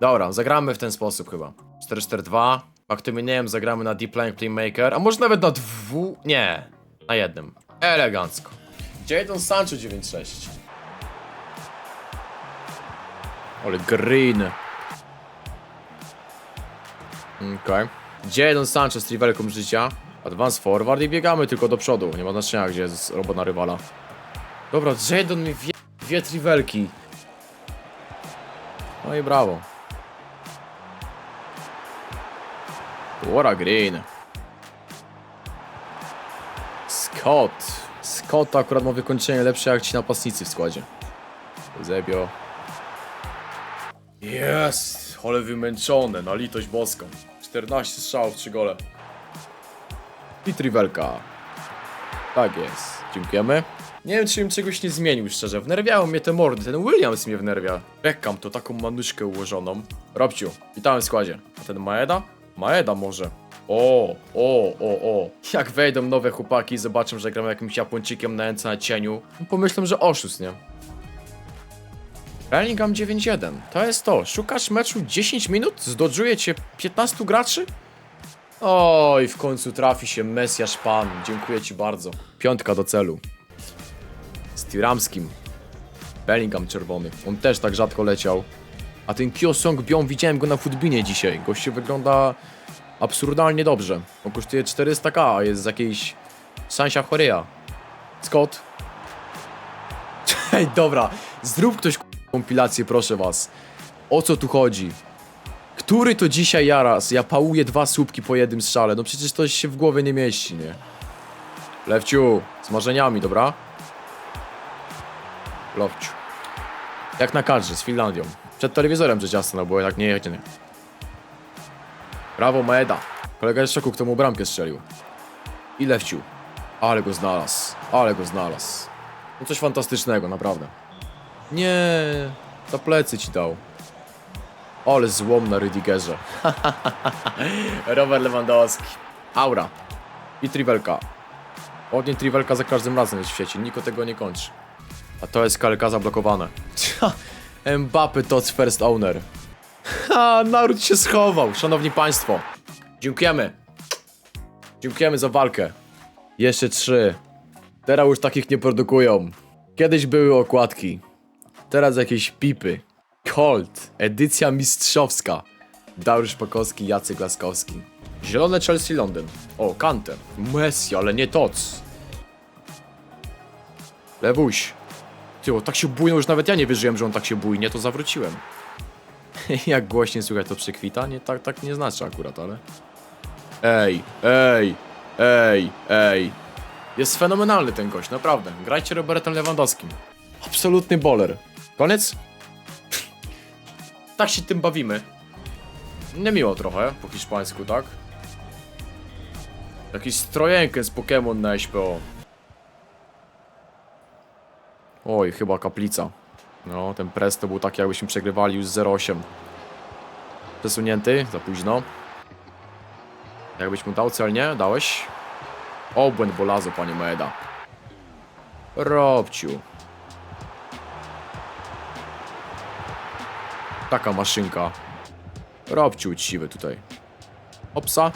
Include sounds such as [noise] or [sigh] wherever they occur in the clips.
Dobra, zagramy w ten sposób chyba. 4-4-2. Aktyminiem zagramy na Deep Line Playmaker, a może nawet na dwu... Nie, na jednym. Elegancko. Jadon Sancho 9-6. Ale green. Okej. Okay. Jadon Sancho z trivelką życia. Advance forward i biegamy tylko do przodu. Nie ma znaczenia, gdzie jest robot na rywala. Dobra, Jadon mi wie, trivelki. No i brawo. What a green. Scott. Scott akurat ma wykończenie lepsze jak ci napastnicy w składzie. Zebio. Jest, ale wymęczone, na litość boską. 14 strzałów, 3 gole. I trivelka. Tak jest. Dziękujemy. Nie wiem, czy bym czegoś nie zmienił, szczerze. Wnerwiało mnie te mordy. Ten Williams mnie wnerwia. Beckham to taką manuszkę ułożoną. Robciu, witamy w składzie. A ten Maeda? Maeda może. O, o, o, o. Jak wejdą nowe chłopaki i zobaczą, że gram jakimś Japończykiem na ręce na cieniu, pomyślą, że oszust, nie? Bellingham 9-1. To jest to. Szukasz meczu 10 minut? Zdodżuje cię 15 graczy? Oj, w końcu trafi się Mesjasz Pan. Dziękuję ci bardzo. Piątka do celu. Z Tiramskim. Bellingham czerwony. On też tak rzadko leciał. A ten Kiosong Bion, widziałem go na futbinie dzisiaj. Gościu wygląda absurdalnie dobrze. On kosztuje 400k, a jest z jakiejś Sansia Chorea. Scott. Ej, dobra. Zrób ktoś kompilację, proszę was. O co tu chodzi? Który to dzisiaj jaraz? Ja pałuję dwa słupki po jednym strzale. No przecież to się w głowie nie mieści, nie? Lewciu, z marzeniami, dobra? Lowciu. Jak na kadrze, z Finlandią. Przed telewizorem rzecz jasna, no bo jak nie jedzie, nie. Brawo, Maeda. Kolega jest w szoku, kto mu bramkę strzelił. I Lewciu. Ale go znalazł. Ale go znalazł. No coś fantastycznego, naprawdę. Nie, za plecy ci dał. Ale złom na Rydigerze. [laughs] Robert Lewandowski. Aura. I Trivelka. Ogień Trivelka za każdym razem jest w świecie. Niko tego nie kończy. A to jest KLK zablokowane. [laughs] Mbappy Tots First Owner. Ha, naród się schował. Szanowni Państwo. Dziękujemy. Dziękujemy za walkę. Jeszcze trzy. Teraz już takich nie produkują. Kiedyś były okładki. Teraz jakieś pipy. Colt. Edycja mistrzowska. Dariusz Pakowski, Jacek Laskowski. Zielone Chelsea Londyn. O, Kante. Messi, ale nie Toc. Lewuś. Tak się bujną, już nawet ja nie wierzyłem, że on tak się bujnie, to zawróciłem. [laughs] Jak głośniej słychać to przekwita? Nie, tak, tak nie znaczy akurat, ale... Ej, ej, ej, ej. Jest fenomenalny ten gość, naprawdę. Grajcie Robertem Lewandowskim. Absolutny boler. Koniec? [laughs] tak się tym bawimy. Niemiło trochę, po hiszpańsku, tak? Jakiś strojenkę z Pokémon na SPO. Oj, chyba kaplica. No, ten press to był taki, jakbyśmy przegrywali już 0-8. Przesunięty, za późno. Jakbyś mu dał celnie? Dałeś? Obłęd bolazo, panie Maeda. Robciu. Taka maszynka. Robciu uczciwy tutaj. Opsa.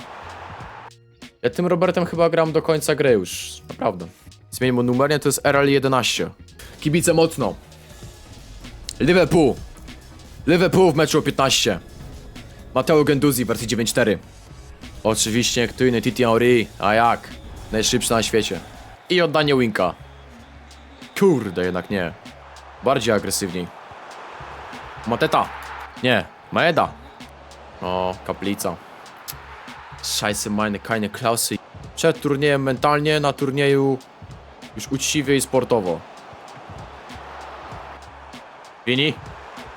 Ja tym Robertem chyba gram do końca gry już. Naprawdę. Zmieńmy mu numer, nie? to jest RL11. Kibice mocno. Liverpool. Liverpool w meczu o 15. Mateo Genduzi w wersji 9.4. Oczywiście Ktujny Titi Henry, a jak? Najszybszy na świecie. I oddanie Winka. Kurde, jednak nie. Bardziej agresywniej. Mateta. Nie, Maeda. O, kaplica. Scheiße, meine keine Klausy. Przed turniejem mentalnie, na turnieju już uczciwie i sportowo. Vini.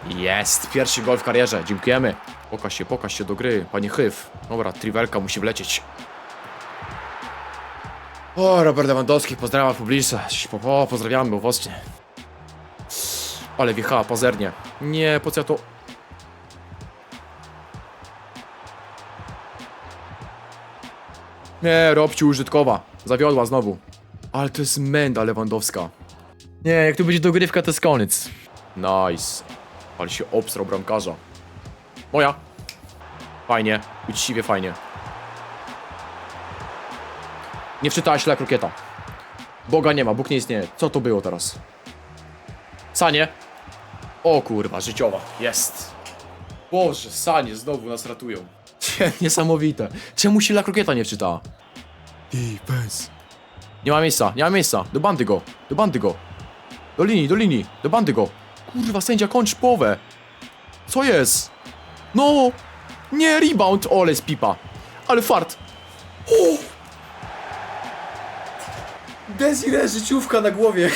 Jest, pierwszy gol w karierze, dziękujemy. Pokaż się, pokaż się do gry, panie Hyf. Dobra, Trivelka musi wlecieć. O, Robert Lewandowski, pozdrawiam publiczność. Po, o, pozdrawiamy owocnie. Ale wjechała pazernie. Nie, po co ja to... Nie, Robci użytkowa. Zawiodła znowu. Ale to jest menda Lewandowska. Nie, jak tu będzie dogrywka, to jest koniec. Nice. Ale się obstrał bramkarza. Moja. Fajnie. Uczciwie fajnie. Nie wczytałaś La Krokieta. Boga nie ma, Bóg nie istnieje. Co to było teraz? Sanie. O kurwa, życiowa. Jest. Boże, sanie znowu nas ratują. [laughs] Niesamowite. Czemu się La Krokieta nie wczytała? Defense. Nie ma miejsca, nie ma miejsca. Do bandy go, do bandy go. Do linii, do linii, do bandy go. Kurwa, sędzia kończ połowę. Co jest? No! Nie, rebound! Ole z pipa. Ale fart. O! Desire, życiówka na głowie.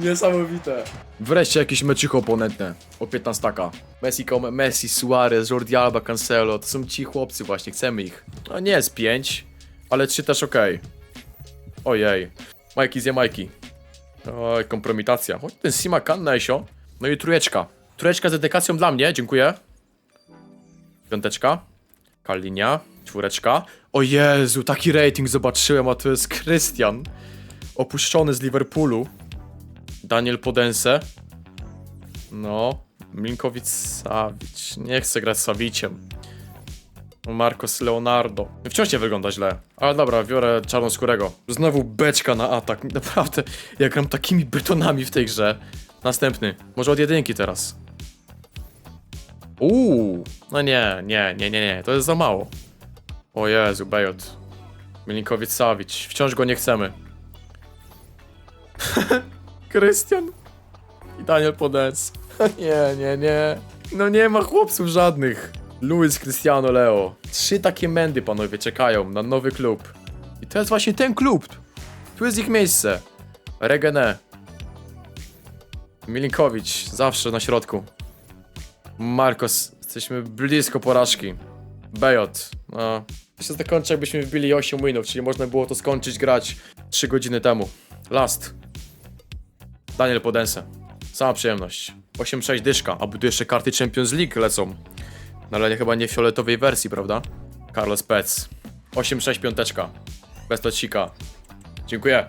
Niesamowite. Wreszcie jakieś meczycho oponentne. O 15 taka. Messi, Come- Messi, Suarez, Jordi Alba, Cancelo. To są ci chłopcy właśnie, chcemy ich. No nie jest 5, ale 3 też okej. Ojej. Majki z Jamajki. Oj, kompromitacja. Chodź ten Simakan na Esio. No i trójeczka. Trójeczka z dedykacją dla mnie, dziękuję. Piąteczka. Kalinia. Czwóreczka. O Jezu, taki rating zobaczyłem, a to jest Krystian. Opuszczony z Liverpoolu. Daniel Podense. No. Minkowicz Savic. Nie chcę grać z Saviciem. Marcos Leonardo. Wciąż nie wygląda źle. Ale dobra, biorę czarnoskórego. Znowu beczka na atak. [laughs] Naprawdę, ja gram takimi betonami w tej grze. Następny. Może od jedynki teraz. Uuu. No nie, nie, nie, nie, nie. To jest za mało. O Jezu, Bejot. Milinkowic Savic. Wciąż go nie chcemy. [laughs] Krystian. I Daniel Podens. [laughs] nie, nie, nie. No nie ma chłopców żadnych. Luis Cristiano Leo. Trzy takie mędy, panowie, czekają na nowy klub. I to jest właśnie ten klub. Tu jest ich miejsce. Regene. Milinkowicz, zawsze na środku. Marcos, jesteśmy blisko porażki. Bejot, no. To się zakończy, jakbyśmy wbili 8 winów, czyli można było to skończyć grać 3 godziny temu. Last. Daniel Podense. Sama przyjemność. 8-6 dyszka, a tu jeszcze karty Champions League lecą. No ale chyba nie w fioletowej wersji, prawda? Carlos Pec. 8-6 piąteczka. Bez tocika. Dziękuję.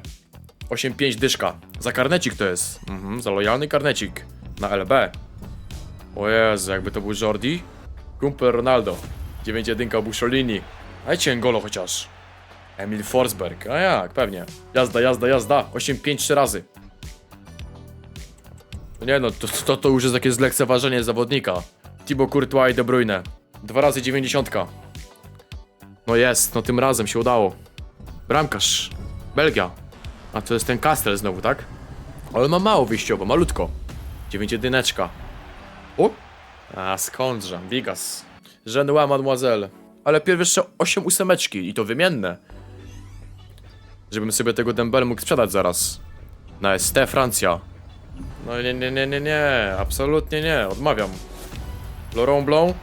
8-5 dyszka. Za karnecik to jest. Mhm, za lojalny karnecik. Na LB. O Jezu, jakby to był Jordi. Kumpel Ronaldo. 9-1 Bussolini. Dajcie Ngolo chociaż. Emil Forsberg. A jak, pewnie. Jazda, jazda, jazda. 8-5 trzy razy. Nie no, to, to, to już jest jakieś zlekceważenie zawodnika. Thibaut Courtois i De Bruyne. Dwa razy 90. No jest, no tym razem się udało. Bramkarz. Belgia. A to jest ten Kastel znowu, tak? Ale ma mało wyjściowo, malutko. 9 jedyneczka. O! A skądże, Bigas. Genoa Mademoiselle. Ale pierw jeszcze 8 ósemeczki i to wymienne. Żebym sobie tego Dembele mógł sprzedać zaraz. Na ST Francja. No nie, nie, nie, nie, nie. Absolutnie nie. Odmawiam. Laurent.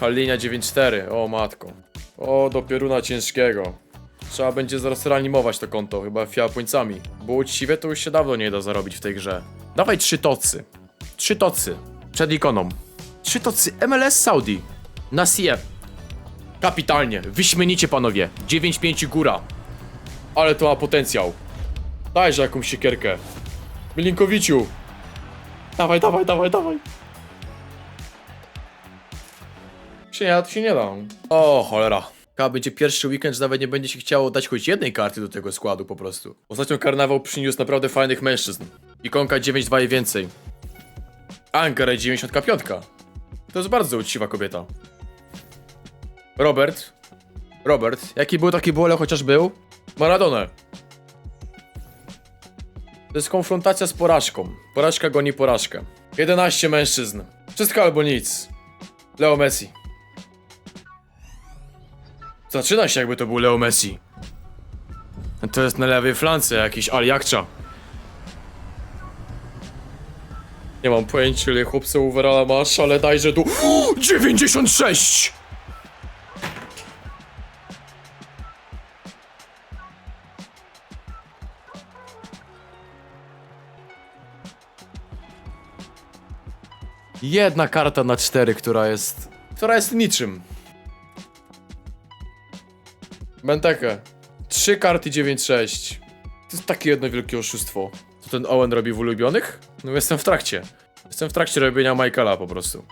Kalinia 9-4. O matko. O, do pioruna ciężkiego. Trzeba będzie zaraz reanimować to konto, chyba fiapońcami. Bo uczciwie to już się dawno nie da zarobić w tej grze. Dawaj trzy tocy. Trzy tocy. Przed ikoną. Trzy tocy MLS Saudi. Na CF. Kapitalnie. Wyśmienicie panowie. 9-5 góra. Ale to ma potencjał. Dajże jakąś siekierkę. Milinkowiciu. Dawaj, dawaj, dawaj, dawaj. Się to się nie da. O, cholera. Chyba będzie pierwszy weekend, że nawet nie będzie się chciało dać choć jednej karty do tego składu po prostu. Ostatnio karnawał przyniósł naprawdę fajnych mężczyzn. Ikonka 9-2 i więcej. Ankara 95. To jest bardzo uczciwa kobieta. Robert. Robert. Jaki był, taki był, chociaż był. Maradona. To jest konfrontacja z porażką. Porażka goni porażkę. 11 mężczyzn. Wszystko albo nic. Leo Messi. Zaczyna się jakby to był Leo Messi. To jest na lewej flance jakiś Aliakcza. Nie mam pojęcia ile chłopcy overalla masz, ale dajże tu... [gasps] 96! Jedna karta na cztery, która jest... Która jest niczym. Benteke. Trzy karty 9-6. To jest takie jedno wielkie oszustwo. Co ten Owen robi w ulubionych? No jestem w trakcie. Jestem w trakcie robienia Michaela po prostu.